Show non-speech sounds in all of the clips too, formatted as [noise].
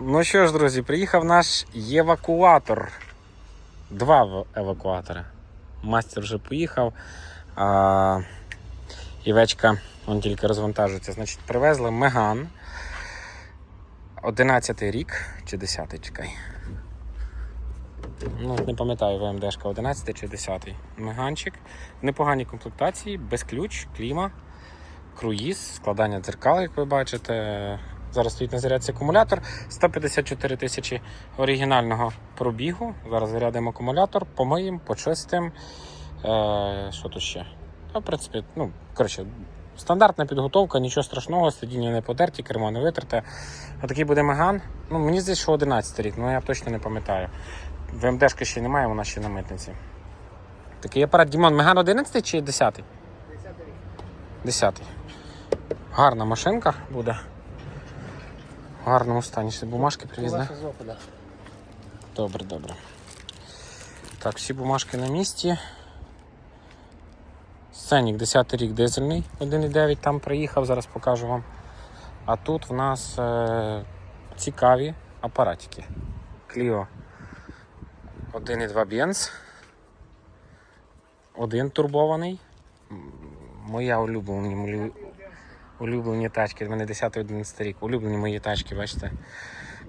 Ну що ж, друзі, приїхав наш евакуатор. Два евакуатори. Мастер вже поїхав. А... Івечка он тільки розвантажується. Значить, привезли Меган. 11 рік чи 10 чекай. Ну, не пам'ятаю, ВМДшка 11 чи 10. Меганчик. В непоганій комплектації, без ключ, кліма, круїз, складання дзеркал, як ви бачите. Зараз стоїть на зарядці акумулятор. 154 тисячі оригінального пробігу. Зараз зарядимо акумулятор, помиємо, почистимо. Е, що тут ще? Та, в принципі, ну, коротше, стандартна підготовка, нічого страшного, сидіння не подерті, кермо не витерте. Отакий буде меган. Ну, мені здається, що 11 рік, ну я точно не пам'ятаю. ВМДшки ще немає, вона ще на митниці. Такий апарат Дімон Меган 11 чи 10? 10. Гарна машинка буде. В гарному стані. Ще бумажки привіз, да? Добре, добре. Так, всі бумажки на місці. Сценік 10 рік дизельний, 1,9 там приїхав, зараз покажу вам. А тут в нас е, цікаві апаратики. Clio 1,2 Benz. Один турбований. Моя улюблені, мої улюблені тачки. У мене 10-11 рік. Улюблені мої тачки, бачите.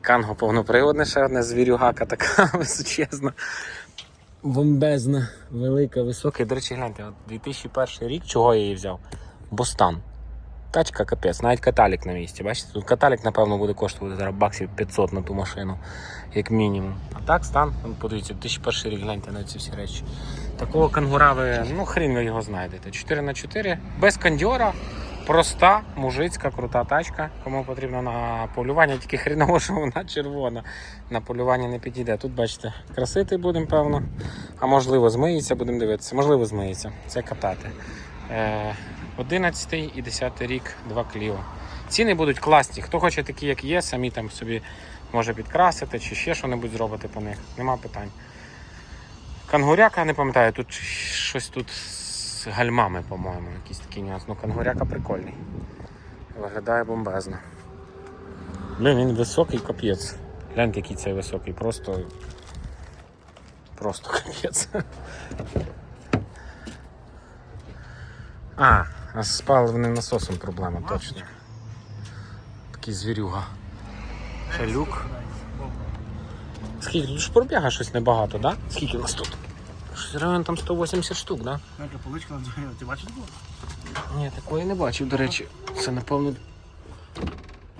Канго повноприводне, ще одне звірюгака така [laughs] височезна. Бомбезна, велика, висока. До речі, гляньте, от 2001 рік, чого я її взяв? Бостан. Тачка капець, навіть каталік на місці. Бачите, тут каталік, напевно, буде коштувати зараз баксів 500 на ту машину, як мінімум. А так, стан, ну, подивіться, 2001 рік, гляньте на ці всі речі. Такого кангура ви, ну хрін ви його знайдете. 4 на 4 без кандьора, проста, мужицька, крута тачка. Кому потрібно на полювання, тільки хріново, [laughs] що вона червона. На полювання не підійде. Тут, бачите, красити будемо, певно. А можливо, змиється, будемо дивитися. Можливо, змиється. Це катати. Е, 11 і 10 рік, два кліо. Ціни будуть класні. Хто хоче такі, як є, самі там собі може підкрасити чи ще що-небудь зробити по них. Нема питань. Кангуряка, не пам'ятаю, тут щось тут гальмами, по-моєму, якийсь такий нюанс. Ну, кангуряка прикольний. Виглядає бомбезно. Блін, він високий капець. Гляньте, який цей високий, просто. Просто капець. А, а з паливним насосом проблема, точно. Такий звірюга. Ще люк. Скільки? Тут ж пробіга щось небагато, да? Скільки у нас тут? Район там 180 штук, да? Яка поличка на дзвоні, ти бачиш було? Ні, такої не бачив, до речі. Це напевно.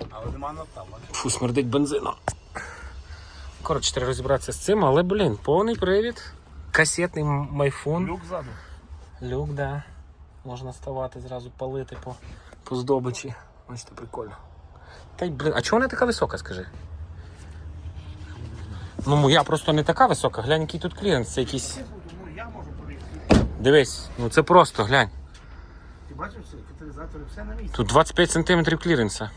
Але нема там, бачиш? Фу, смердить бензином. Коротше, треба розібратися з цим, але, блін, повний привід. Касетний майфон. Люк ззаду. Люк, да. Можна ставати зразу палити по, по здобичі. Бачите, прикольно. Та й блин, а чого вона така висока, скажи? Ну, моя просто не така висока. Глянь, який тут кліренс. Це якийсь. Ну я можу проїхати. Дивись, ну це просто, глянь. Ти бачив? Каталізатори, все на місці. Тут 25 см кліренса.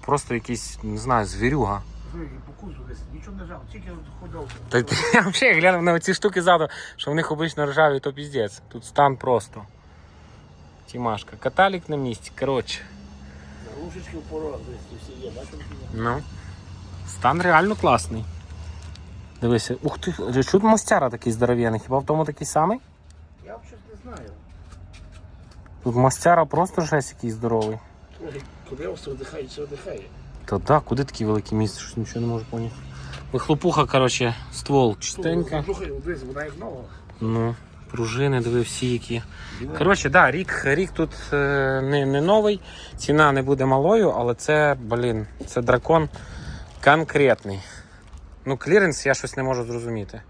Просто якийсь, не знаю, звірюга. Нічого не жав, тільки ходов. Та [laughs] я взагалі глянув на ці штуки ззаду, що в них обично ржаві, то піздець. Тут стан просто. Тімашка. Каталік на місці, коротше. Рушечки в порог, всі є, бачив? Ну. Стан реально класний. Дивися, ух ти, тут мостяра такий здоров'яний, хіба в тому такий самий? Я щось не знаю. Тут мостяра просто жесть який здоровий. Коли все видихає, все видихає. Та да, куди такі великі місця, щось нічого не можу поняти. Вихлопуха, коротше, ствол чистенька. Вона як нова. Ну, пружини, диви, всі які. Коротше, да, рік, рік тут е, не, не новий, ціна не буде малою, але це, блін, це дракон конкретний. Ну, кліренс я щось не можу зрозуміти.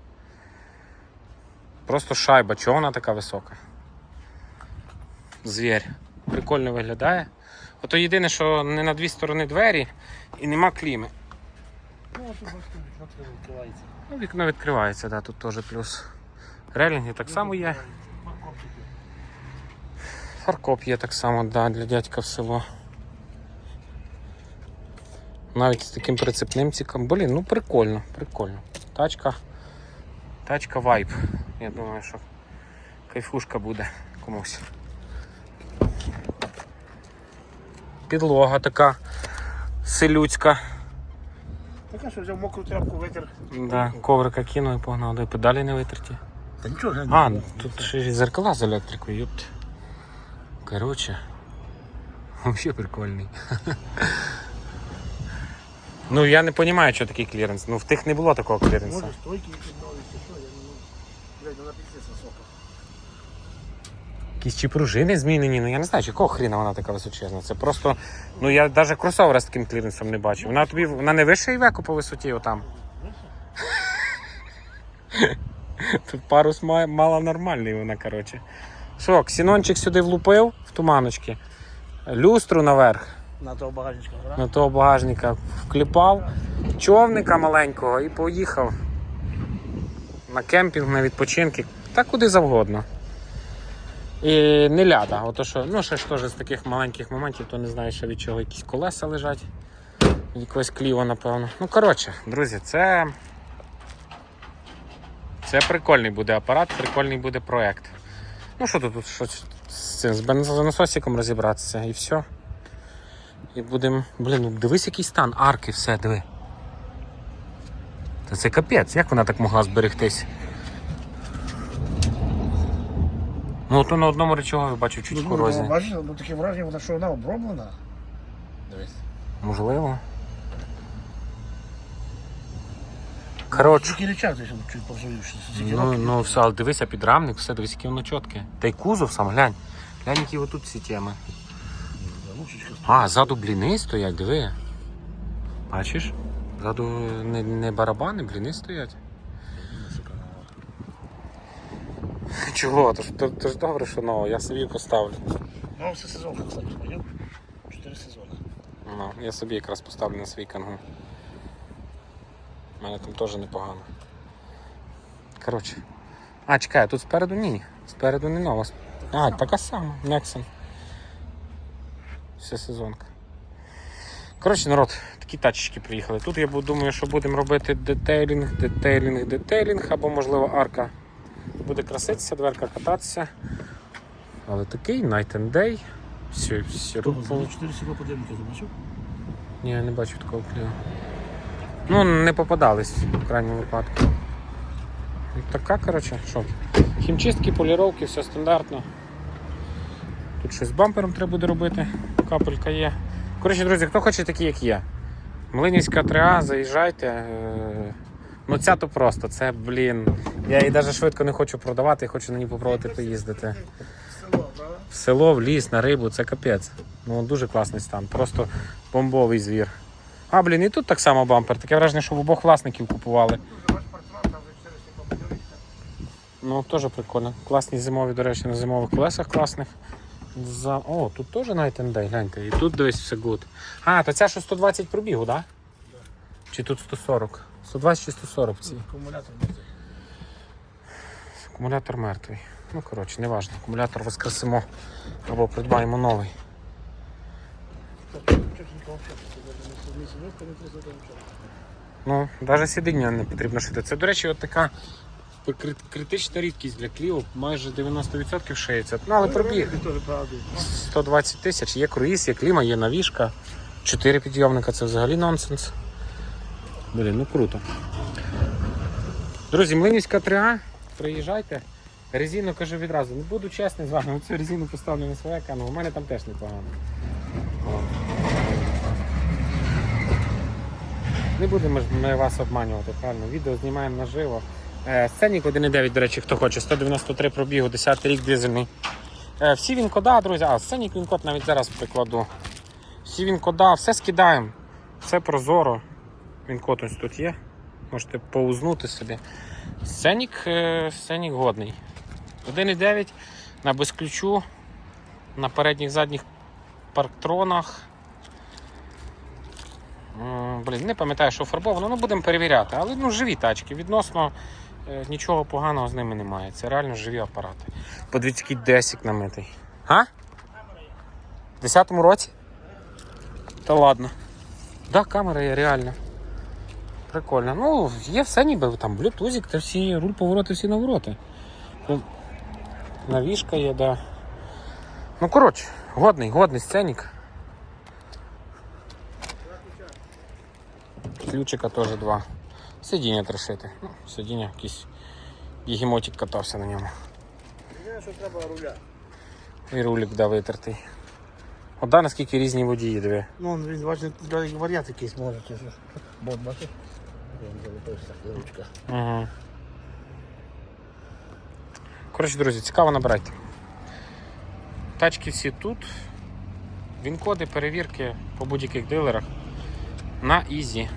Просто шайба, чого вона така висока? Звір. Прикольно виглядає. Ото єдине, що не на дві сторони двері і нема кліми. Ну, тут вікно відкривається. Ну, вікно відкривається, да, тут теж плюс. Релінги так само є. Фаркоп є так само, да, для дядька в село. Навіть з таким прицепним цікавим. Блін, ну прикольно, прикольно. Тачка. Тачка вайп. Я думаю, що кайфушка буде комусь. Підлога така селюцька. Така що взяв мокру тряпку, витер. Да, коврика кинув і погнав, де педалі не витерті. Та нічого, глянь. А, тут ще й зеркала з електрикою, йопт. Короче. [laughs] Вообще прикольний. [laughs] Ну я не розумію, що такий кліренс. Ну в тих не було такого кліренсу. Може стойки якісь нові, чи що, я не. Блядь, вона піздець висока. Якісь чи пружини змінені, ну я не знаю, чи якого хріна вона така височезна. Це просто. Ну я навіть кросовера з таким кліренсом не бачив. Вона тобі вона не вища і веку по висоті отам. [laughs] Тут парус мала нормальний вона, коротше. Що, ксінончик сюди влупив в туманочки, люстру наверх. На того багажничка, гра. на того багажника вкліпав, човника маленького і поїхав на кемпінг, на відпочинки, та куди завгодно. І не ляда. Ото що, ну ще ж теж з таких маленьких моментів, то не знаю, що від чого якісь колеса лежать. Від якогось кліва, напевно. Ну, коротше, друзі, це. Це прикольний буде апарат, прикольний буде проект. Ну що тут, тут з цим з бензонасосиком розібратися і все. І будемо. Блін, ну дивись, який стан, арки, все, диви. Та це капець, як вона так могла зберегтись? Ну, то на одному речові бачу чуть в Ну. Бачиш, ну таке враження, вона що вона оброблена. Дивись. Можливо. Коротше. Тільки десь чуть повзовівши. Ну, ну все, але дивися, підрамник, все, дивись, яке воно чітке. Та й кузов сам, глянь. Глянь, які отут всі теми. А, ззаду бліни стоять, диви. Бачиш? Ззаду не, не барабани, бліни стоять. Чого? То ж, то, то ж добре, що ново, я собі поставлю. Ну, все сезон, кстати, поняв? Чотири сезони. Ну, я собі якраз поставлю на свій кангу. У мене там теж непогано. Коротше. А, чекай, тут спереду ні. Спереду не нова. А, така сама, Nexon. Вся сезонка. Коротше, народ, такі тачечки приїхали. Тут я думаю, що будемо робити детейлінг, детейлінг, детейлінг, або можливо арка буде краситися, дверка кататися. Але такий night and day. Все, все, Того, за 4 сіла подивника, ти ні, я не бачу такого клею. Ну, не попадались в крайньому випадку. Ну, Така, коротше, що? Хімчистки, поліровки, все стандартно. Тут щось з бампером треба буде робити, капелька є. Коротше, друзі, хто хоче такі, як є. Млинівська 3А, заїжджайте. Е, Ну ця то просто, це, блін. Я її навіть швидко не хочу продавати, я хочу на ній попробувати поїздити. В село, в ліс, на рибу, це капець. Ну дуже класний стан, просто бомбовий звір. А, блін, і тут так само бампер. Таке враження, що в обох власників купували. Дуже ваш партнер, там вже 4 сіла подивника. Ну, теж прикольно. Класні зимові, до речі, на зимових колесах класних. За... О, тут теж Night and Day, гляньте. І тут дивись все good. А, то ця що 120 пробігу, так? Да? Чи тут 140? 120 чи 140 ці. Акумулятор не Акумулятор мертвий. Ну, коротше, не важливо. Акумулятор воскресимо або придбаємо новий. Ну, навіть сидіння не потрібно шити. Це, до речі, от така критична рідкість для Кліо, майже 90% шиється. Ну, але пробіг 120 тисяч, є круїз, є кліма, є навішка. Чотири підйомника це взагалі нонсенс. Блін, ну круто. Друзі, Млинівська 3А, приїжджайте. Резину кажу відразу, не буду чесний з вами, цю резину поставлю на своє канал, у мене там теж непогано. Не будемо ми вас обманювати, правильно? Відео знімаємо наживо. Е, Сценік 1.9, до речі, хто хоче, 193 пробігу, 10 рік дизельний. Е, всі він кода, друзі, а сценік він код навіть зараз прикладу. Всі він кода, все скидаємо, все прозоро. Він код ось тут є. Можете поузнути собі. Сценік, е, сценік годний. 1.9 на безключу, на передніх задніх парктронах. Блін, не пам'ятаю, що фарбовано, ну будемо перевіряти. Але ну, живі тачки. Відносно нічого поганого з ними немає. Це реально живі апарати. Подивіться, який десік намитий. А? В 10-му році? Та ладно. Да, камера є реально. Прикольно. Ну, є все ніби там блютузик, та всі руль повороти, всі навороти. Ну, Навішка є, да. Ну, коротше, годний, годний сценік. ключика теж два. Сидіння трошити. Ну, сидіння якийсь єгемотик катався на ньому. Єдине, що треба руля. І рулик да, витертий. От да, наскільки різні водії, диви. Ну, він бачить, варіант якийсь може, що. Він залишився, ручка. Угу. Коротше, друзі, цікаво набирайте. Тачки всі тут. Він-коди, перевірки по будь-яких дилерах на Ізі.